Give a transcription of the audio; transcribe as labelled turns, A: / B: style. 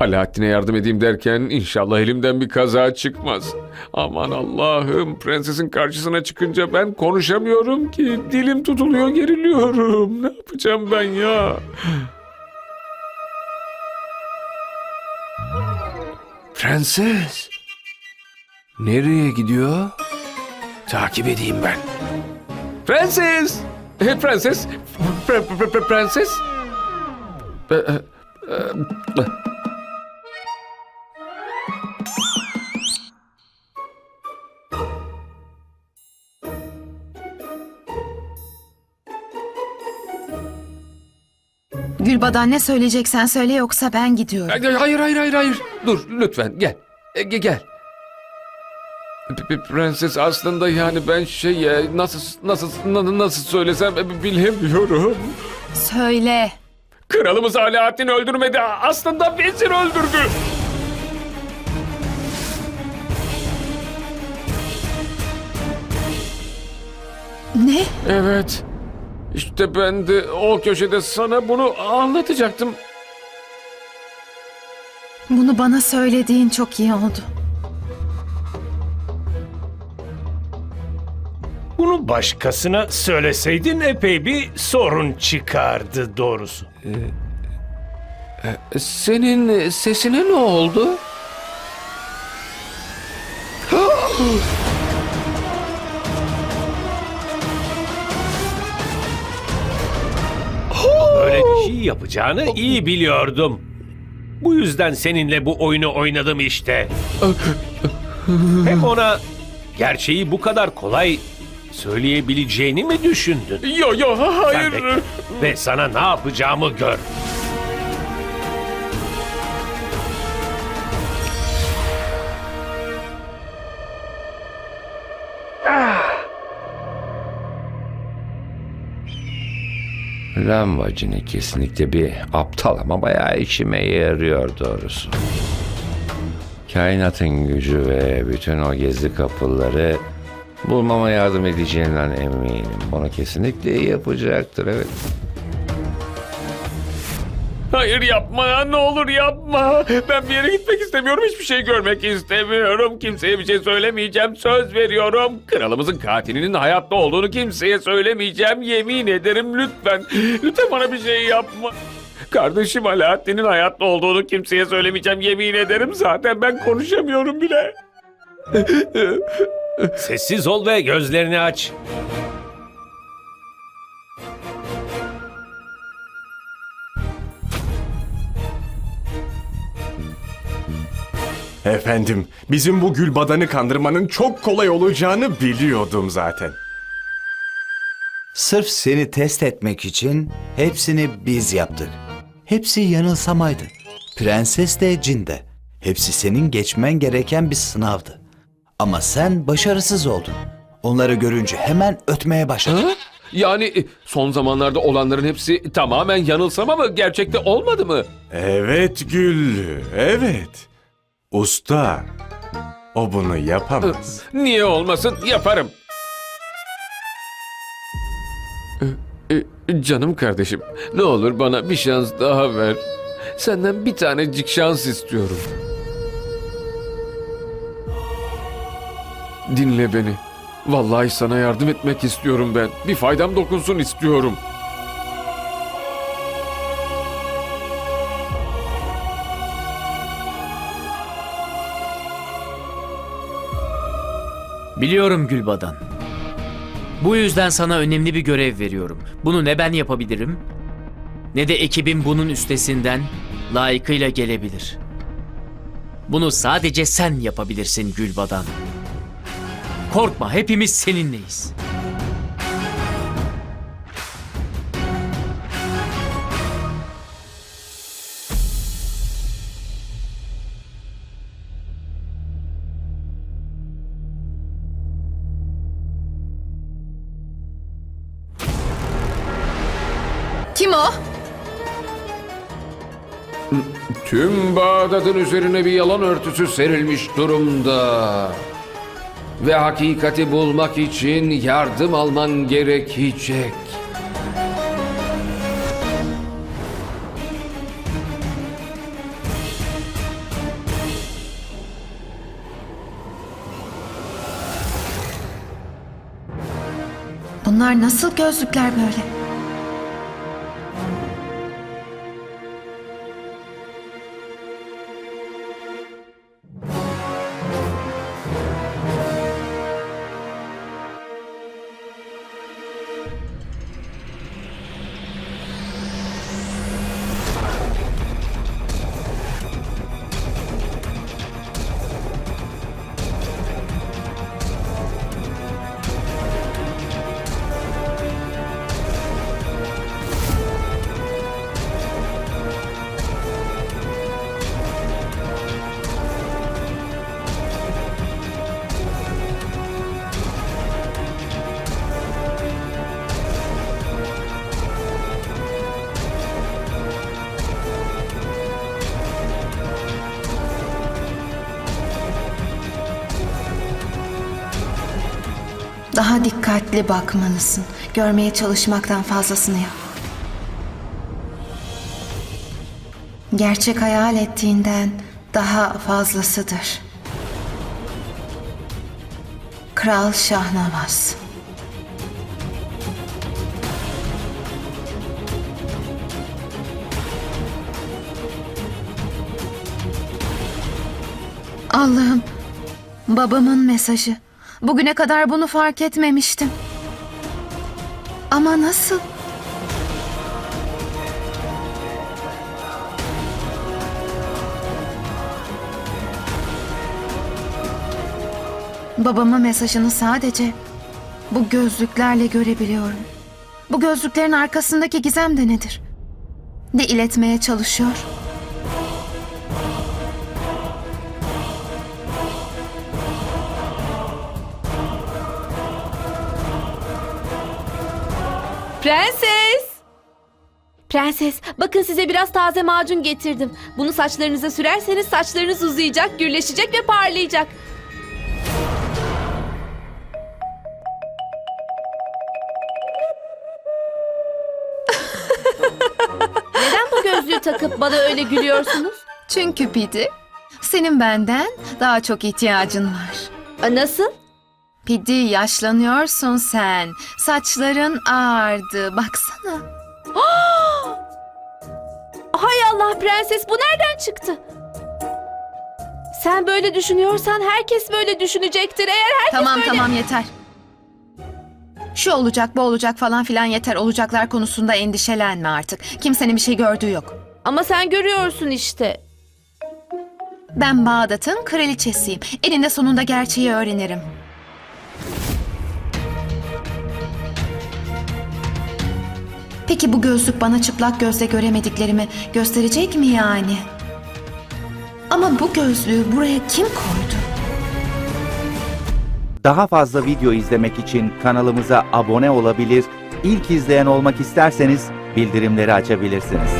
A: Alaaddin'e yardım edeyim derken inşallah elimden bir kaza çıkmaz. Aman Allah'ım prensesin karşısına çıkınca ben konuşamıyorum ki. Dilim tutuluyor geriliyorum. Ne yapacağım ben ya? Prenses. Nereye gidiyor? Takip edeyim ben. Prenses! E, prenses! Pre- pre- pre- prenses! E,
B: Gülbadan ne söyleyeceksen söyle yoksa ben gidiyorum.
A: Hayır hayır hayır hayır. Dur lütfen gel. E, ge- gel. P- p- Prenses aslında yani ben şey e, nasıl nasıl na- nasıl söylesem e, bilemiyorum.
B: Söyle.
A: Kralımız Alaaddin öldürmedi. Aslında vezir öldürdü.
B: Ne?
A: Evet. İşte ben de o köşede sana bunu anlatacaktım.
B: Bunu bana söylediğin çok iyi oldu.
C: Bunu başkasına söyleseydin epey bir sorun çıkardı doğrusu.
A: Senin sesine ne oldu?
C: Böyle bir şey yapacağını iyi biliyordum. Bu yüzden seninle bu oyunu oynadım işte. Hem ona gerçeği bu kadar kolay söyleyebileceğini mi düşündün?
A: Yo yo
C: Sen
A: hayır.
C: bekle ve sana ne yapacağımı gör.
D: Lambacini kesinlikle bir aptal ama bayağı işime yarıyor doğrusu. Kainatın gücü ve bütün o gizli kapıları bulmama yardım edeceğinden eminim. Bunu kesinlikle yapacaktır evet.
A: Hayır yapma ne olur yapma. Ben bir yere gitmek istemiyorum. Hiçbir şey görmek istemiyorum. Kimseye bir şey söylemeyeceğim. Söz veriyorum. Kralımızın katilinin hayatta olduğunu kimseye söylemeyeceğim. Yemin ederim lütfen. Lütfen bana bir şey yapma. Kardeşim Alaaddin'in hayatta olduğunu kimseye söylemeyeceğim. Yemin ederim zaten ben konuşamıyorum bile.
C: Sessiz ol ve gözlerini aç.
E: Efendim, bizim bu Gülbadan'ı kandırmanın çok kolay olacağını biliyordum zaten.
F: Sırf seni test etmek için hepsini biz yaptık. Hepsi yanılsamaydı. Prenses de cin de. Hepsi senin geçmen gereken bir sınavdı. Ama sen başarısız oldun. Onları görünce hemen ötmeye başladın.
A: Ha? Yani e, son zamanlarda olanların hepsi tamamen yanılsama mı? Gerçekte olmadı mı?
E: Evet Güllü, evet. Usta, o bunu yapamaz.
A: Niye olmasın? Yaparım. E, Canım kardeşim, ne olur bana bir şans daha ver. Senden bir tanecik şans istiyorum. Dinle beni. Vallahi sana yardım etmek istiyorum ben. Bir faydam dokunsun istiyorum.
G: Biliyorum Gülbadan. Bu yüzden sana önemli bir görev veriyorum. Bunu ne ben yapabilirim ne de ekibim bunun üstesinden layıkıyla gelebilir. Bunu sadece sen yapabilirsin Gülbadan. Korkma hepimiz seninleyiz.
B: Kim o?
A: Tüm Bağdat'ın üzerine bir yalan örtüsü serilmiş durumda. Ve hakikati bulmak için yardım alman gerekecek.
B: Bunlar nasıl gözlükler böyle? Daha dikkatli bakmalısın. Görmeye çalışmaktan fazlasını yap. Gerçek hayal ettiğinden daha fazlasıdır. Kral Şahnavaz. Allah'ım, babamın mesajı. Bugüne kadar bunu fark etmemiştim. Ama nasıl? Babamın mesajını sadece bu gözlüklerle görebiliyorum. Bu gözlüklerin arkasındaki gizem de nedir? Ne iletmeye çalışıyor?
H: Prenses! Prenses, bakın size biraz taze macun getirdim. Bunu saçlarınıza sürerseniz saçlarınız uzayacak, gürleşecek ve parlayacak. Neden bu gözlüğü takıp bana öyle gülüyorsunuz?
B: Çünkü Pidi, senin benden daha çok ihtiyacın var.
H: Nasıl?
B: Pidi yaşlanıyorsun sen. Saçların ağardı. Baksana.
H: Hay Allah prenses bu nereden çıktı? Sen böyle düşünüyorsan herkes böyle düşünecektir. Eğer herkes
B: Tamam
H: böyle...
B: tamam yeter. Şu olacak bu olacak falan filan yeter. Olacaklar konusunda endişelenme artık. Kimsenin bir şey gördüğü yok.
H: Ama sen görüyorsun işte.
B: Ben Bağdat'ın kraliçesiyim. Eninde sonunda gerçeği öğrenirim. Peki bu gözlük bana çıplak gözle göremediklerimi gösterecek mi yani? Ama bu gözlüğü buraya kim koydu?
I: Daha fazla video izlemek için kanalımıza abone olabilir, ilk izleyen olmak isterseniz bildirimleri açabilirsiniz.